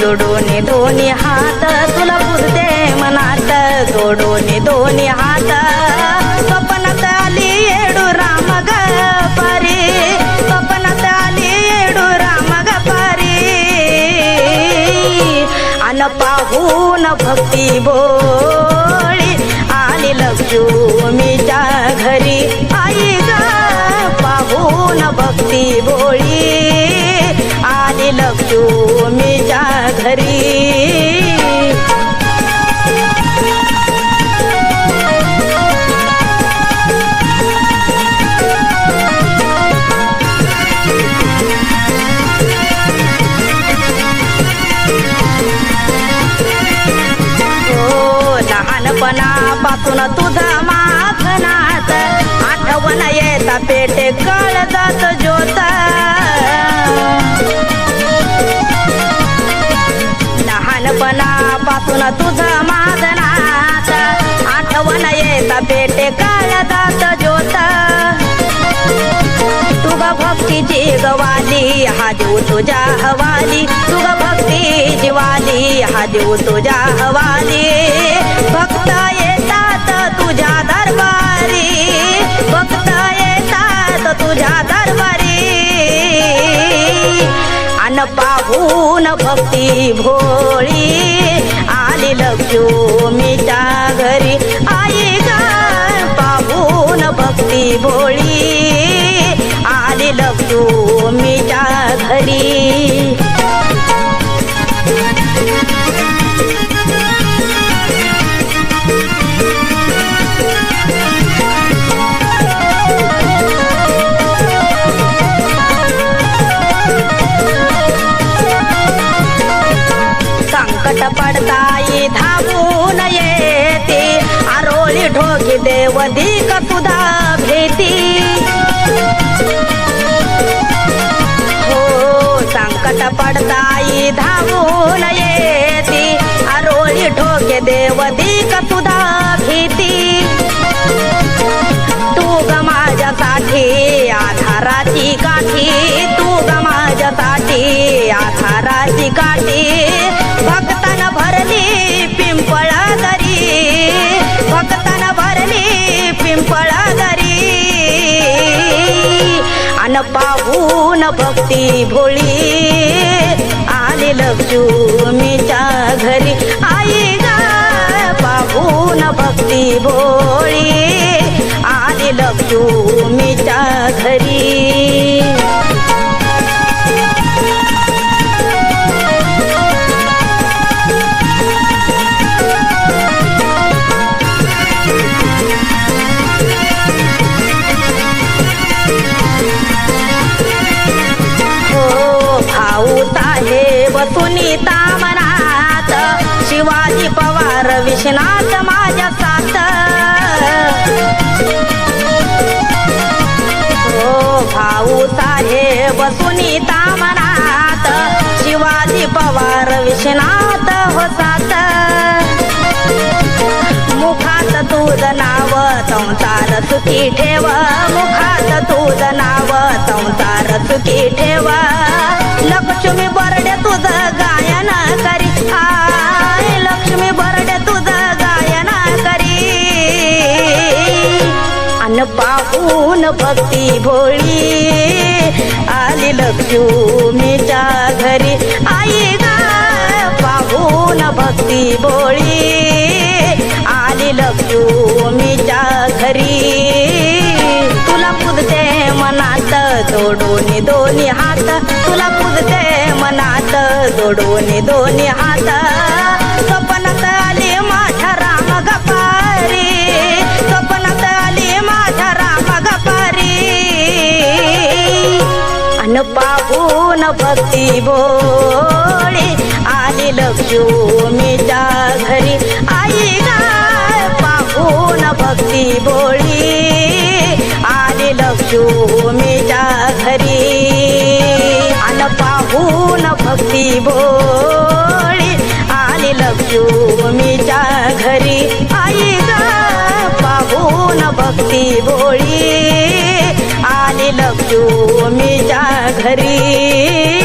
जोडून दोन्ही हात तुला पुरते मनात. जोडून दोन्ही हात स्वप्नात आली येडू राम ग पारी. स्वप्नात आली येडू राम ग पारी. अन पाहून भग लहानपणापासून तुझा माखनात आठवण येता पेटे कळ जात ज्योत. लहानपणापासून तुझा मादनात आठवण येता पेटे काळ जात ज्योत. तुग भक्तीची गवाली हा देव तुझ्या हवाली. तुग भक्ती जीवाली हा देव तुझ्या हवाली. भक्ता पाहून भक्ती भोळी आली लक्ष्मीच्या घरी. आई ग पाहून भक्ती भोळी आली लक्ष्मीच्या घरी. साई धावून येते. आरोळी ढोकी देव दिक सुधा भेटी. हो संकट पडताई धावून येते. आरोळी ढोके देव न भक्ती भोळी. आली लक्ष्मीच्या घरी. आई गा पाहून भक्ती भोळी. साहेब शिवाजी पवार विश्वनाथ माझ्या साथ. हो भाऊ साहेब सुनीता मनात. शिवाजी पवार विश्वनाथ हो साथ. मुखात तुझ नाव संसार सुखी ठेव. मुखात तुझ नाव संसार सुखी ठेव. लक्ष्मी मन पाहून भक्ती भोळी. आली लक्ष्मीच्या घरी. आई पाहून भक्ती भोळी. आली लक्ष्मीच्या घरी. तुला पुजते मनात जोडून दोन्ही हात. तुला पुजते मनात जोडून दोन्ही हात. भक्ती भोळी आली लक्ष्मीच्या घरी. आई गाय पाहून भक्ती भोळी आली लक्ष्मीच्या घरी. आणि पाहून भक्ती भोळी आली लक्ष्मीच्या घरी. आई गाय पाहून भक्ती भोळी आणि लक्ष्मी घरी